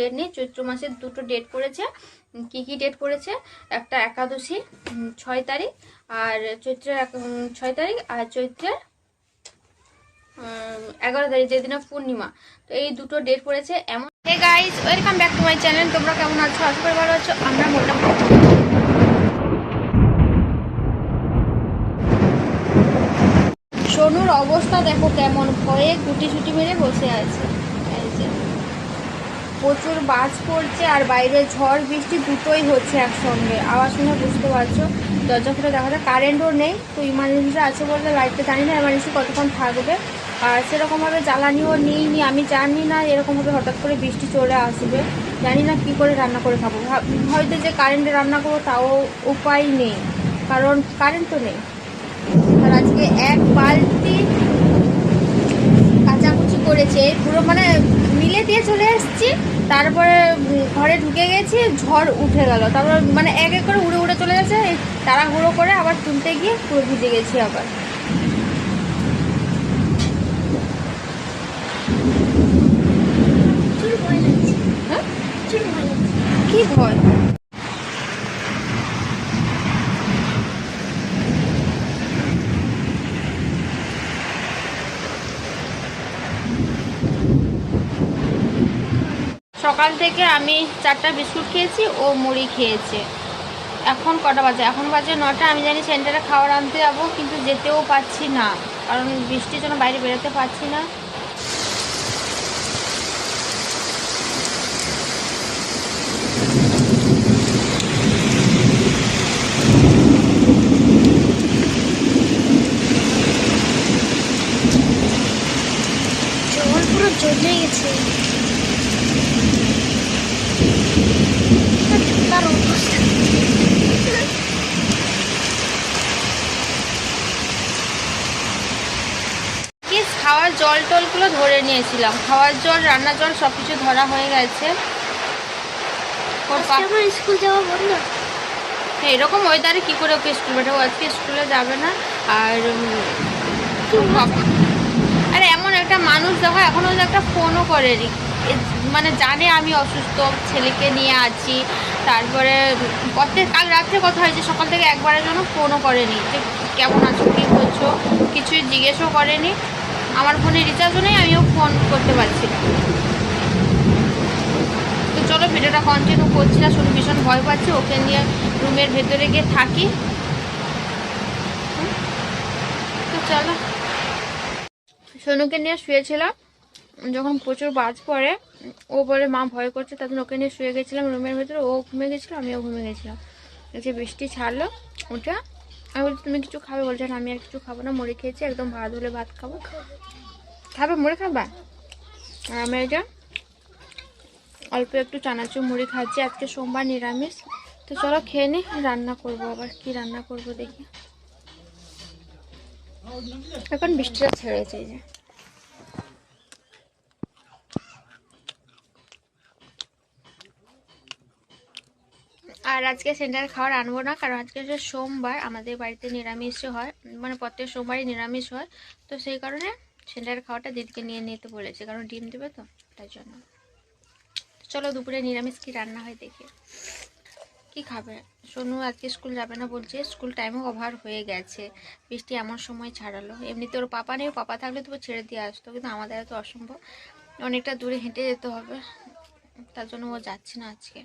Date নেই, চৈত্র মাসের দুটো ডেট পড়েছে কি কি ডেট পড়েছে একটা একাদশী ছয় তারিখ, আর চৈত্রের ছয় তারিখ, আর চৈত্রের এগারো তারিখ যেদিনে পূর্ণিমা। তো এই দুটো ডেট পড়েছে এমন hey guys welcome back to my channel তোমরা কেমন আছো? আশা করি ভালো আছো। আমরা মোটামুটি সোনুর অবস্থা দেখো কেমন। ভয়ে গুটি ছুটি মেরে বসে আছে। প্রচুর বাজ পড়ছে আর বাইরে ঝড়, বৃষ্টি দুটোই হচ্ছে একসঙ্গে। আওয়াজ শুনে বুঝতে পারছ? দরজা খুলে দেখা যায় কারেন্টও নেই, তো ইমার্জেন্সি আছে বলতে লাইটটা জানি না এমার্জেন্সি কতক্ষণ থাকবে। আর সেরকমভাবে জ্বালানিও নিইনি, আমি জানি না এরকমভাবে হঠাৎ করে বৃষ্টি চলে আসবে। জানি না কি করে রান্না করে খাব। হয়তো যে কারেন্টে রান্না করব তাও উপায় নেই, কারণ কারেন্ট তো নেই। আর আজকে এক বালতি কাচাকুচি করেছে। পুরো মানে মিলে দিয়ে চলে এসেছি। তারপরে ঘরে ঢুকে গেছি ঝড় উঠে গেল। তারপর মানে এক এক করে উড়ে উড়ে চলে গেছে তারা তাড়াহুড়ো করে আবার তুলতে গিয়ে পুরো ভিজে গেছি আবার। হ্যাঁ? কি ভয়? সকাল থেকে আমি চারটা বিস্কুট খেয়েছি ও মুড়ি খেয়েছে। এখন কটা বাজে? এখন বাজে নটা আমি জানি সেন্টারে খাবার আনতে যাব, কিন্তু যেতেও পাচ্ছি না। কারণ বৃষ্টির জন্য বাইরে বেরোতে পারছি না। জল পুরো গেছে। তার অবস্থা খাওয়ার জল টলগুলো ধরে নিয়েছিলাম। খাওয়ার জল রান্নার জল সব কিছু ধরা হয়ে গেছে। স্কুল যাওয়া বন্ধ। হ্যাঁ, এরকম ওয়েদারে কি করে ওকে স্কুল পাঠাবো? আজকে স্কুলে যাবে না। আর আরে এমন একটা মানুষ দেখো এখনও পর্যন্ত একটা ফোনও করেনি। মানে জানে আমি অসুস্থ ছেলেকে নিয়ে আছি। তারপরে কত কাল রাত্রে কথা হয়েছে, সকাল থেকে একবারের জন্য ফোনও করেনি। যে কেমন আছো, কী করছ? কিছুই জিজ্ঞেসও করেনি। আমার ফোনে রিচার্জও নেই, আমিও ফোন করতে পারছি তো চলো ভিডিওটা কন্টিনিউ করছি না শুনে ভীষণ ভয় পাচ্ছি। ওকে নিয়ে রুমের ভেতরে গিয়ে থাকি। তো চলো। সোনুকে নিয়ে শুয়েছিলাম। যখন প্রচুর বাজ পড়ে, ও বলে, মা ভয় করছে জন্য ওকে নিয়ে শুয়ে গেছিলাম রুমের ভেতরে, ও ঘুমিয়ে গেছিল, আমিও ঘুমিয়ে গেছিলাম। যে বৃষ্টি ছাড়লো, ওটা, আমি বলছি, তুমি কিছু খাবে? বলছে আমি আর কিছু খাব না, মুড়ি খেয়েছি, একদম ভাত হলে ভাত খাব। খাবে, মুড়ি খাবা? আর আমি এটা অল্প একটু চানাচুর মুড়ি খাচ্ছি, আজকে সোমবার নিরামিষ, তো চলো খেয়ে নি, রান্না করব আবার, কি রান্না করব দেখি। এখন বৃষ্টিটা ছেড়েছে যে আর আজকে সেন্টার খাওয়ার আনব না, কারণ আজকে হচ্ছে সোমবার, আমাদের বাড়িতে নিরামিষ হয় মানে প্রত্যেক সোমবারই নিরামিষ হয়, তো সেই কারণে সেন্টারের খাওয়াটা দিদিকে নিয়ে নিতে বলেছে, কারণ ডিম দেবে তো, তাই জন্য। চলো দুপুরে নিরামিষ কি রান্না হয় দেখি। কি খাবে? সোনু আজকে স্কুল যাবে না বলছে, স্কুল টাইমও ওভার হয়ে গেছে, বৃষ্টি এমন সময় ছাড়ালো। এমনিতে ওর পাপা নেই, পাপা থাকলে তবু ছেড়ে দিয়ে আসতো, কিন্তু আমাদের তো অসম্ভব। অনেকটা দূরে হেঁটে যেতে হবে, তার জন্য ও যাচ্ছে না আজকে।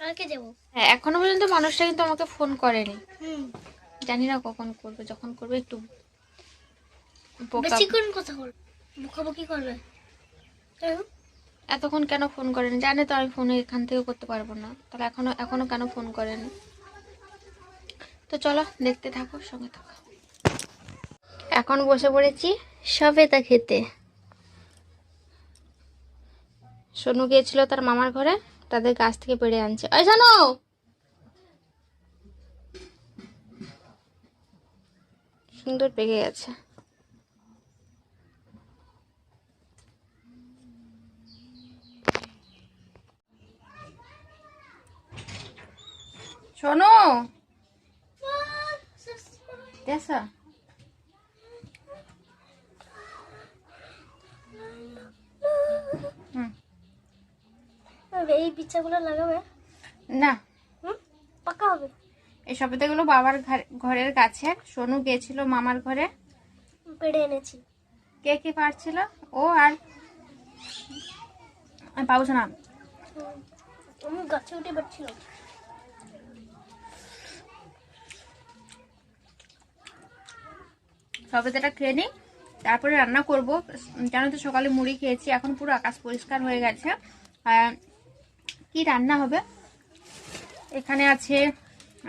কালকে যাব। হ্যাঁ এখনও পর্যন্ত মানুষটা কিন্তু আমাকে ফোন করেনি। হুম। জানি না কখন করবে যখন করবে একটু বেশিক্ষণ কথা বল মুখামুখি করবে। এতক্ষণ কেন ফোন করেনি? জানে তো আমি ফোন এখান থেকে করতে পারব না। তাহলে এখনও এখনও কেন ফোন করেনি? তো চলো দেখতে থাকো সঙ্গে থাকো। এখন বসে পড়েছি সবেদা খেতে। সোনু গিয়েছিল তার মামার ঘরে। তাদের গাছ থেকে পেরে আনছে। ওই জানো সুন্দর পেকে গেছে। শোনো! হুম এই বিছাগুলো লাগাবে? না। পাকা হবে? এই সবেদাগুলো বাবার ঘর- ঘরের কাছে। সোনু গেছিল মামার ঘরে। পেড়ে এনেছি। কে কে পারছিল? ও আর পাবছ না। আমি গাছে উঠে পারছিলাম সবেদাটা খেয়ে নিই। তারপরে রান্না করব। জানো তো সকালে মুড়ি খেয়েছি। এখন পুরো আকাশ পরিষ্কার হয়ে গেছে। আর কি রান্না হবে? এখানে আছে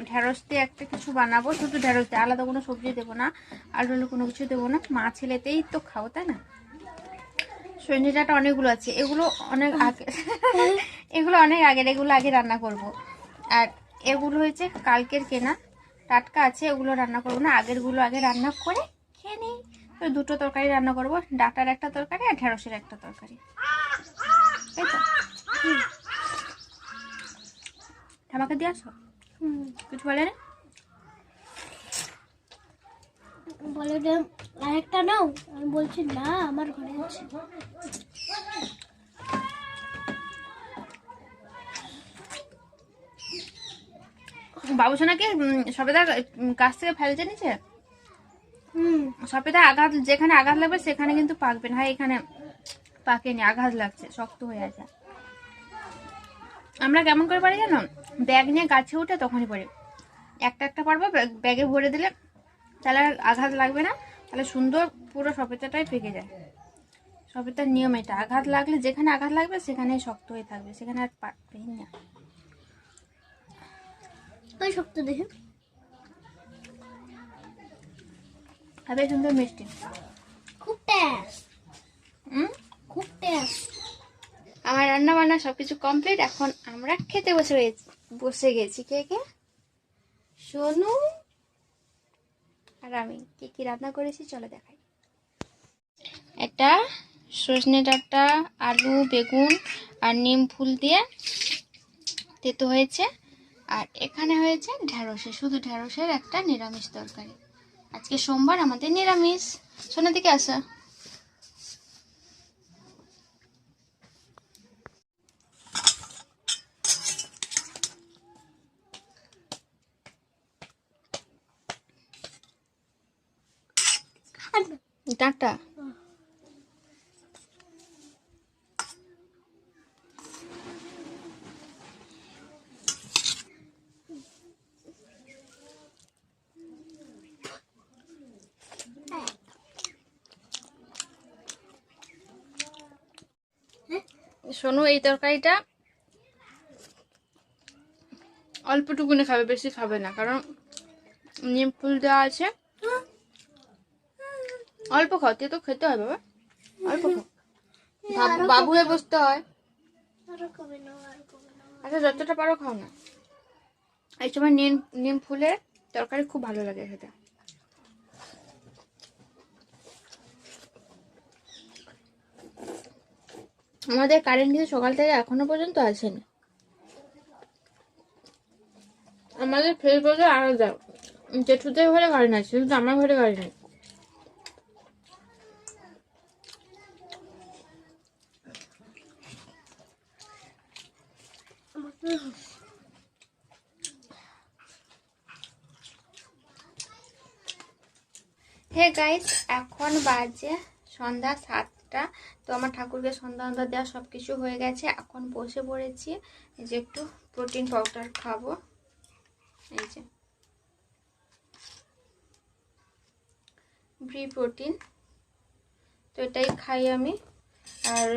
ঢেঁড়স দিয়ে একটা কিছু বানাবো, শুধু ঢেঁড়স দিয়ে। আলাদা কোনো সবজি দেবো না আলু কোনো কিছু দেবো না। মা ছেলেতেই তো খাও, তাই না? সঞ্জিটাটা অনেকগুলো আছে। এগুলো অনেক আগে এগুলো অনেক আগের এগুলো আগে রান্না করব। আর এগুলো হয়েছে কালকের কেনা। টাটকা আছে, এগুলো রান্না করব না। আগেরগুলো আগে রান্না করে খেয়ে নিই। তো দুটো তরকারি রান্না করব। ডাটার একটা তরকারি আর ঢেঁড়সের একটা তরকারি। তাই তো। ঠামাকে দিয়ে আসো কিছু বলে না। বলে আরেকটা নাও? আমি বলছি না আমার ঘরে আছে। বাবুসোনাকে সবেদা কাছ থেকে নিচে হুম। সবেদা আঘাত যেখানে আঘাত লাগবে সেখানে কিন্তু পাকবে না। এখানে পাকেনি আঘাত লাগছে শক্ত হয়ে আছে। আমরা কেমন করে পারি জানো? ব্যাগ নিয়ে গাছে উঠে তখনই পড়ি। একটা একটা পারব ব্যাগ- ব্যাগে ভরে দিলে তাহলে আঘাত লাগবে না তাহলে সুন্দর পুরো সপেতাটাই পেকে যায়। সপেতার নিয়ম এটা আঘাত লাগলে যেখানে আঘাত লাগবে সেখানেই শক্ত হয়ে থাকবে সেখানে আর পাকবেই না। ওই শক্ত দেখে। হবে সুন্দর মিষ্টি। খুব টেস্ট হুম? খুব টেস্ট আমার রান্না বান্না সবকিছু কমপ্লিট। এখন আমরা খেতে বসে বসে গেছি। কে কে? সোনু আর আমি। কি কি রান্না করেছি? চলো দেখাই। একটা সজনে ডাঁটা, আলু, বেগুন আর নিম ফুল দিয়ে তেতো হয়েছে। আর এখানে হয়েছে ঢ্যাঁড়সে শুধু ঢ্যাঁড়সের একটা নিরামিষ তরকারি। আজকে সোমবার আমাদের নিরামিষ। সোনার দিকে আসা। ডাঁটা শোনো এই তরকারিটা অল্পটুকুনি খাবে বেশি খাবে না কারণ নিম ফুল দেওয়া আছে। অল্প খাও তুই তো খেতে হয় বাবা। অল্প খাও। বাবু- হয়ে বসতে হয়। আরও আরও আচ্ছা যতটা পারো খাও না। এই সময় নিম নিম ফুলের তরকারি খুব ভালো লাগে খেতে। আমাদের কারেন্ট কিন্তু সকাল থেকে এখনও পর্যন্ত আসেনি। আমাদের ফেস বলতে আলাদা জেঠুদের ঘরে গাড়ি আছে কিন্তু আমার ঘরে গাড়ি নেই। হে গাইস এখন বাজে সন্ধ্যা সাতটা। তো আমার ঠাকুরকে সন্ধ্যা সন্ধ্যা দেওয়া সব কিছু হয়ে গেছে। এখন বসে পড়েছি। যে একটু প্রোটিন পাউডার খাব। এই যে। ব্রি প্রোটিন তো এটাই খাই আমি। আর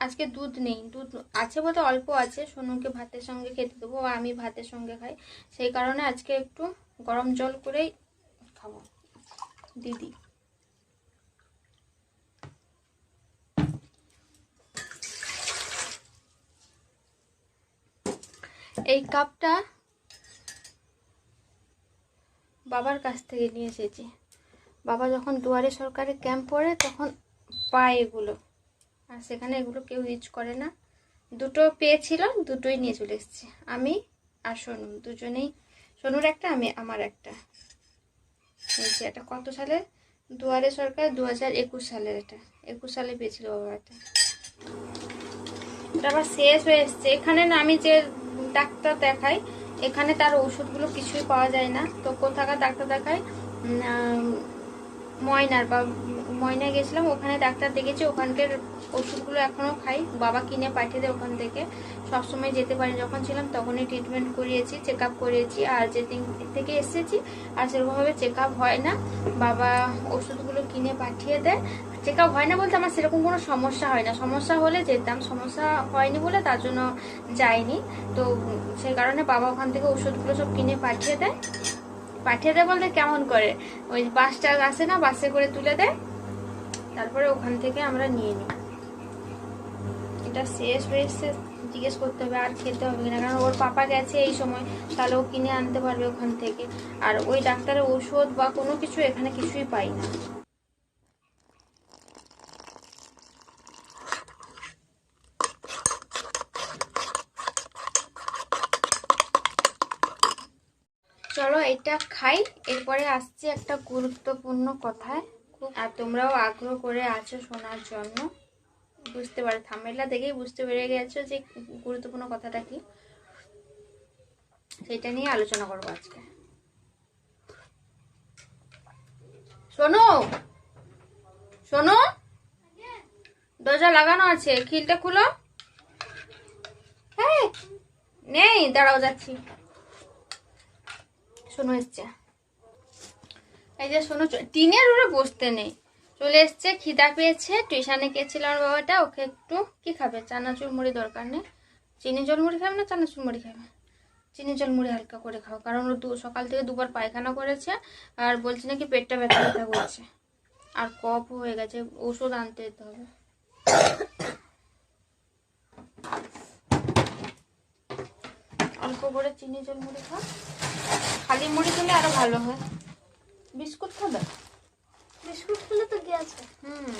আজকে দুধ নেই, দুধ আছে বলতে অল্প আছে। সোনুকে ভাতের সঙ্গে খেতে দেবো আমি ভাতের সঙ্গে খাই। সেই কারণে আজকে একটু গরম জল করেই খাব। দিদি। এই কাপটা বাবার কাছ থেকে নিয়ে এসেছি। বাবা যখন দুয়ারে সরকারি ক্যাম্প পড়ে, তখন পায় এগুলো। আর সেখানে এগুলো কেউ ইউজ করে না। দুটো পেয়েছিল দুটোই নিয়ে চলে এসেছি। আমি আর সোনু দুজনেই। সোনুর একটা আমি আমার একটা। যে এটা কত সালে? দুয়ারে সরকার দু হাজার একুশ সালের এটা। একুশ সালে পেয়েছিল বাবা এটা। ওটা আবার শেষ হয়ে এসছে। এখানে না আমি যে ডাক্তার দেখাই এখানে তার ওষুধগুলো কিছুই পাওয়া যায় না। তো কোথাকার ডাক্তার আহ, ময়নার বা ময়নায় গেছিলাম, ওখানে ডাক্তার দেখেছি ওখানকার ওষুধগুলো এখনও খাই। বাবা কিনে পাঠিয়ে দেয় ওখান থেকে। সবসময় যেতে পারি, যখন ছিলাম তখনই ট্রিটমেন্ট করিয়েছি চেক আপ করিয়েছি, আর যেদিন থেকে এসেছি, আর সেরকমভাবে চেক আপ হয় না। বাবা ওষুধগুলো কিনে পাঠিয়ে দেয়। চেক আপ হয় না বলতে আমার সেরকম কোনো সমস্যা হয় না। সমস্যা হলে যেতাম, সমস্যা হয়নি বলে তার জন্য যাইনি। তো সেই কারণে বাবা ওখান থেকে ওষুধগুলো সব কিনে পাঠিয়ে দেয়। পাঠিয়ে দেয় বলতে কেমন করে? ওই বাসটা আসে না, বাসে করে তুলে দেয়। তারপরে ওখান থেকে আমরা নিয়ে নিই। এটা শেষ হয়েছে জিজ্ঞেস করতে হবে, আর খেতে হবে কিনা? কারণ ওর পাপা গেছে এই সময়, তাহলে ও কিনে আনতে পারবে ওখান থেকে। আর ওই ডাক্তারের ওষুধ বা কোনো কিছু এখানে কিছুই পাই না। চলো, এটা খাই। এরপরে আসছে একটা গুরুত্বপূর্ণ কথায়। আর তোমরাও আগ্রহ করে আছো শোনার জন্য। বুঝতে পারো থামেলা দেখেই বুঝতে পেরে গেছো যে গুরুত্বপূর্ণ কথাটা কি। সেটা নিয়ে আলোচনা করব আজকে। শোনো শোনো দরজা লাগানো আছে, খিলটা খুলো। হ্যাঁ নেই, দাঁড়াও, যাচ্ছি। শোনো এসছে। এই যে শোনো টিনের উপরে বসতে নেই। চলে এসছে, খিদা পেয়েছে টিউশানে গেছিল আমার বাবাটা, ওকে একটু কি খাবে? চানাচুর মুড়ি দরকার নেই। চিনি জল মুড়ি খাবে না, চানাচুর মুড়ি খাবে? চিনি জল মুড়ি হালকা করে খাও, কারণ ও দু সকাল থেকে দুবার পায়খানা করেছে আর বলছে নাকি পেটটা ব্যথা ব্যথা করছে। আর কফ হয়ে গেছে, ওষুধ আনতে যেতে হবে। অল্প করে চিনি জল মুড়ি খাও। খালি মুড়ি খেলে আরও ভালো হয়। বিস্কুট খাবে? বিস্কুট খেলে তো গ্যাস হুম।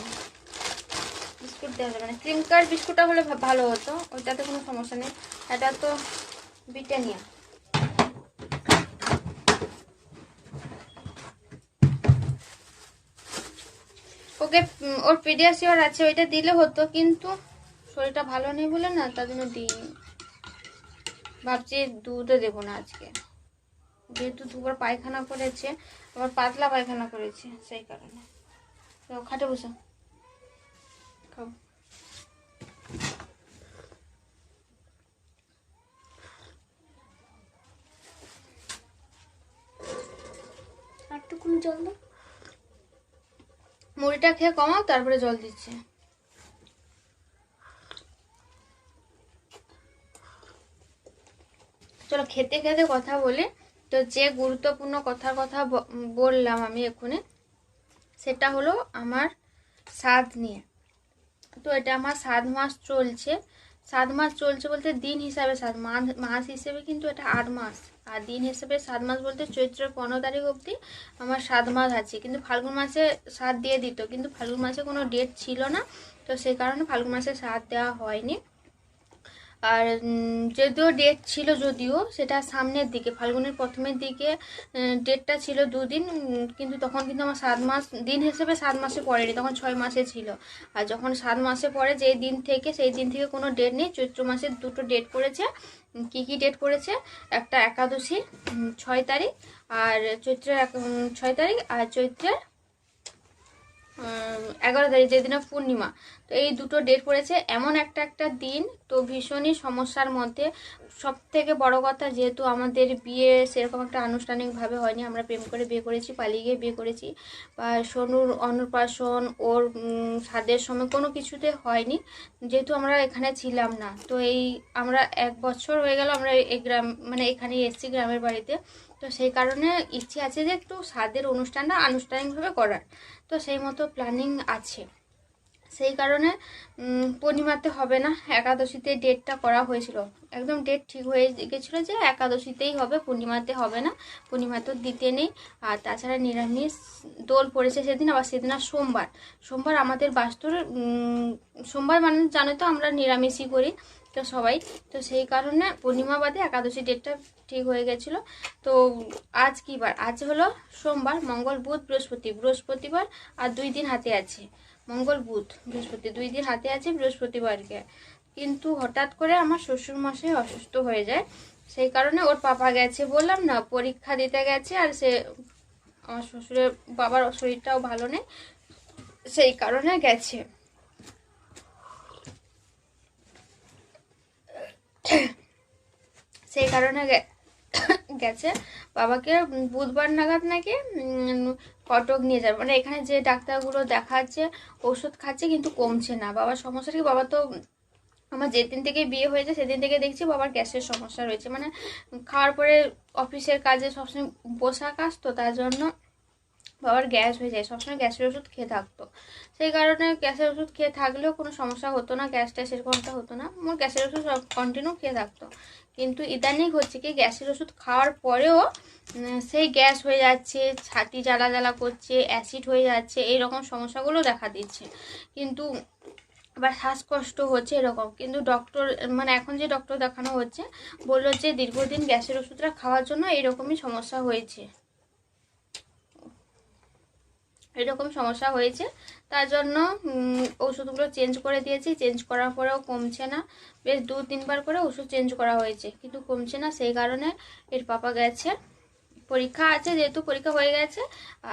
বিস্কুট দেওয়া যাবে না। ক্রিমকার বিস্কুটটা হলে ভালো হতো। ওইটাতে কোনো সমস্যা নেই। এটা তো ব্রিটানিয়া। ওকে ওর পিডিয়াসিওর আছে ওইটা দিলে হতো কিন্তু শরীরটা ভালো নেই বলে না তার জন্য দিইনি ভাবছি দুধও দেবো না আজকে। যেহেতু দুবার পায়খানা করেছে আবার পাতলা পায়খানা করেছে সেই কারণে। খাটে বসো। খাও। একটুকুনি জল দাও। মুড়িটা খেয়ে কমাও তারপরে জল দিচ্ছে। চলো খেতে খেতে কথা বলি তো যে গুরুত্বপূর্ণ কথার কথা বললাম আমি এক্ষুনি, সেটা হলো আমার স্বাদ নিয়ে। তো এটা আমার সাত মাস চলছে। সাত মাস চলছে বলতে দিন হিসাবে সাত মাস মাস হিসেবে কিন্তু এটা আট মাস। আর দিন হিসেবে সাত মাস বলতে চৈত্রের পনেরো তারিখ অবধি আমার সাত মাস আছে। কিন্তু ফাল্গুন মাসে সাত দিয়ে দিত, কিন্তু ফাল্গুন মাসে কোনো ডেট ছিল না, তো সেই কারণে ফাল্গুন মাসে সাত দেওয়া হয়নি। আর যদিও ডেট ছিল যদিও, সেটা সামনের দিকে, ফাল্গুনের প্রথমের দিকে ডেটটা ছিল দুদিন কিন্তু তখন কিন্তু আমার সাত মাস, দিন হিসেবে সাত মাসে পড়েনি, তখন ছয় মাসে ছিল। আর যখন সাত মাসে পরে যেই দিন থেকে, সেই দিন থেকে কোনো ডেট নেই, চৈত্র মাসের দুটো ডেট পড়েছে কি কি ডেট পড়েছে একটা একাদশী ছয় তারিখ, আর চৈত্রের ছয় তারিখ, আর চৈত্রের এগারো তারিখ, যেদিনে পূর্ণিমা। তো এই দুটো ডেট পড়েছে। এমন একটা একটা দিন, তো ভীষণই সমস্যার মধ্যে। সব থেকে বড় কথা, যেহেতু আমাদের বিয়ে সেরকম একটা আনুষ্ঠানিকভাবে হয়নি, আমরা প্রেম করে বিয়ে করেছি, পালিয়ে গিয়ে বিয়ে করেছি। বা সোনুর অন্নপ্রাশন ওর সাদের সময় কোনো কিছুতে হয়নি। যেহেতু আমরা এখানে ছিলাম না, তো এই আমরা এক বছর হয়ে গেল আমরা এই গ্রাম মানে এখানে এসেছি গ্রামের বাড়িতে। তো সেই কারণে ইচ্ছে আছে যে একটু স্বাদের অনুষ্ঠানটা আনুষ্ঠানিকভাবে করার। তো সেই মতো প্ল্যানিং আছে। সেই কারণে পূর্ণিমাতে হবে না, একাদশীতে ডেটটা করা হয়েছিল। একদম ডেট ঠিক হয়ে গেছিল যে একাদশীতেই হবে, পূর্ণিমাতে হবে না। পূর্ণিমা তো দিতে নেই। আর তাছাড়া নিরামিষ দোল পড়েছে সেদিন, আবার সেদিন আর সোমবার। সোমবার আমাদের বাস্তুর সোমবার মানে জানো তো আমরা নিরামিষই করি। তো সবাই, তো সেই কারণে পূর্ণিমা বাদে একাদশী ডেটটা ঠিক হয়ে গেছিল। তো আজ কি বার? আজ হলো সোমবার, মঙ্গল, বুধ, বৃহস্পতি। বৃহস্পতিবার আর দুই দিন হাতে আছে। মঙ্গল, বুধ, বৃহস্পতি। দুই দিন হাতে আছে বৃহস্পতিবারকে। কিন্তু হঠাৎ করে আমার শ্বশুর মশাই অসুস্থ হয়ে যায়। সেই কারণে ওর পাপা গেছে বললাম না, পরীক্ষা দিতে গেছে আর সে আমার শ্বশুরের বাবার শরীরটাও ভালো নেই। সেই কারণে গেছে। সেই কারণে গেছে। বাবাকে বুধবার নাগাদ নাকি কটক নিয়ে যাবে। মানে এখানে যে ডাক্তারগুলো দেখাচ্ছে, ওষুধ খাচ্ছে কিন্তু কমছে না। বাবার সমস্যা কি? বাবা তো আমার যেদিন থেকে বিয়ে হয়েছে, সেদিন থেকে দেখছি বাবার গ্যাসের সমস্যা রয়েছে। মানে খাওয়ার পরে অফিসের কাজে সবসময় বসা কাজ তো, তার জন্য বাবার গ্যাস হয়ে যায়, সবসময় গ্যাসের ওষুধ খেয়ে থাকতো। সেই কারণে গ্যাসের ওষুধ খেয়ে থাকলেও কোনো সমস্যা হতো না গ্যাসটা সেরকমটা হতো না। মোর গ্যাসের ওষুধ সব কন্টিনিউ খেয়ে থাকতো। কিন্তু ইদানিং হচ্ছে কি, গ্যাসের ওষুধ খাওয়ার পরেও সেই গ্যাস হয়ে যাচ্ছে, ছাতি জ্বালা জ্বালা করছে অ্যাসিড হয়ে যাচ্ছে এই রকম সমস্যাগুলো দেখা দিচ্ছে। কিন্তু আবার শ্বাসকষ্ট হচ্ছে এরকম। কিন্তু ডক্টর মানে এখন যে ডক্টর দেখানো হচ্ছে, বলল যে দীর্ঘদিন গ্যাসের ওষুধটা খাওয়ার জন্য এইরকমই সমস্যা হয়েছে। এরকম সমস্যা হয়েছে। তার জন্য ওষুধগুলো চেঞ্জ করে দিয়েছি। চেঞ্জ করার পরেও কমছে না। বেশ দু তিনবার করে ওষুধ চেঞ্জ করা হয়েছে। কিন্তু কমছে না, সেই কারণে এর পাপা গেছে। পরীক্ষা আছে, যেহেতু পরীক্ষা হয়ে গেছে,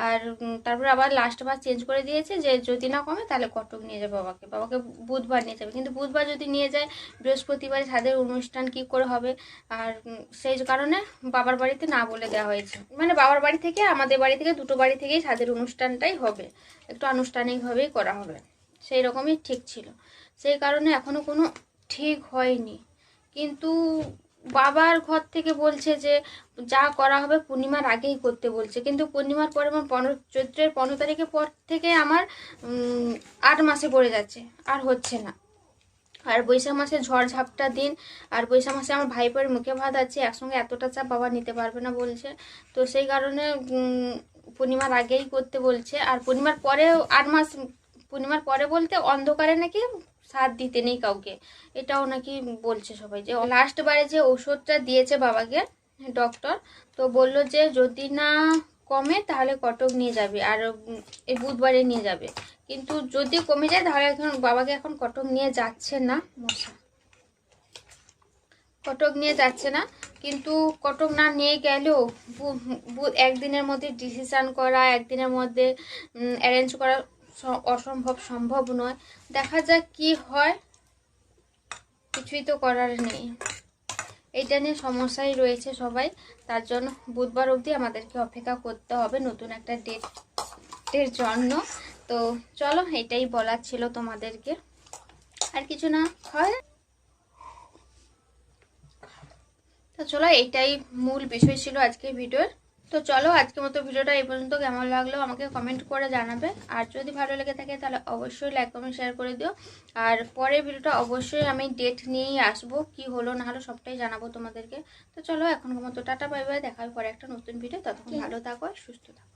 আর তারপরে আবার লাস্ট বার চেঞ্জ করে দিয়েছে যে যদি না কমে তাহলে কটক নিয়ে যাবে বাবাকে। বাবাকে বুধবার নিয়ে যাবে। কিন্তু বুধবার যদি নিয়ে যায়, বৃহস্পতিবার ছাদের অনুষ্ঠান কি করে হবে? আর সেই কারণে বাবার বাড়িতে না বলে দেওয়া হয়েছে। মানে বাবার বাড়ি থেকে, আমাদের বাড়ি থেকে, দুটো বাড়ি থেকেই ছাদের অনুষ্ঠানটাই হবে। একটু আনুষ্ঠানিকভাবেই করা হবে। সেই রকমই ঠিক ছিল। সেই কারণে এখনও কোনো ঠিক হয়নি। কিন্তু বাবার ঘর থেকে বলছে যে, যা করা হবে পূর্ণিমার আগেই করতে বলছে। কিন্তু পূর্ণিমার পরে আমার পনেরো, চৈত্রের পনেরো তারিখের পর থেকে আমার আট মাসে পড়ে যাচ্ছে, আর হচ্ছে না। আর বৈশাখ মাসে ঝড় ঝাপটা দিন, আর বৈশাখ মাসে আমার ভাইপোর মুখে ভাত আছে, একসঙ্গে এতটা চাপ বাবা নিতে পারবে না বলছে। তো সেই কারণে পূর্ণিমার আগেই করতে বলছে। আর পূর্ণিমার পরে আট মাস, পূর্ণিমার পরে বলতে অন্ধকারে নাকি সাথ দিতে নেই কাউকে। এটাও নাকি বলছে সবাই যে লাস্ট বারে যে ওষুধটা দিয়েছে বাবাকে ডক্টর তো বলল যে যদি না কমে তাহলে কটক নিয়ে যাবে আর এই বুধবারে নিয়ে যাবে। কিন্তু যদি কমে যায় তাহলে এখন বাবাকে এখন কটক নিয়ে যাচ্ছে না, মশা। কটক নিয়ে যাচ্ছে না, কিন্তু কটক না নিয়ে গেলেও একদিনের মধ্যে ডিসিশান করা, একদিনের মধ্যে অ্যারেঞ্জ করা অসম্ভব সম্ভব নয়। দেখা যাক কি হয়। কিছুই তো করার নেই। এইটা নিয়ে সমস্যাই রয়েছে সবাই। তার জন্য বুধবার অবধি আমাদেরকে অপেক্ষা করতে হবে নতুন একটা ডেটের জন্য। তো চলো, এটাই বলার ছিল তোমাদেরকে। আর কিছু না? হয়? তো চলো, এটাই মূল বিষয় ছিল আজকের ভিডিওর তো চলো আজকে মতো ভিডিওটা এই পর্যন্ত। কেমন লাগল আমাকে কমেন্ট করে জানাবে। আর যদি ভালো লেগে থাকে তাহলে অবশ্যই লাইক কমেন্ট শেয়ার করে দিও। আর পরের ভিডিওটা অবশ্যই আমি ডেট নিয়েই আসব। কি হলো না হলো সবটাই জানাব তোমাদেরকে। তো চলো এখন মতো টাটা বাই বাই দেখা পরে একটা নতুন ভিডিও ততক্ষণ ভালো থাকো সুস্থ থাকো।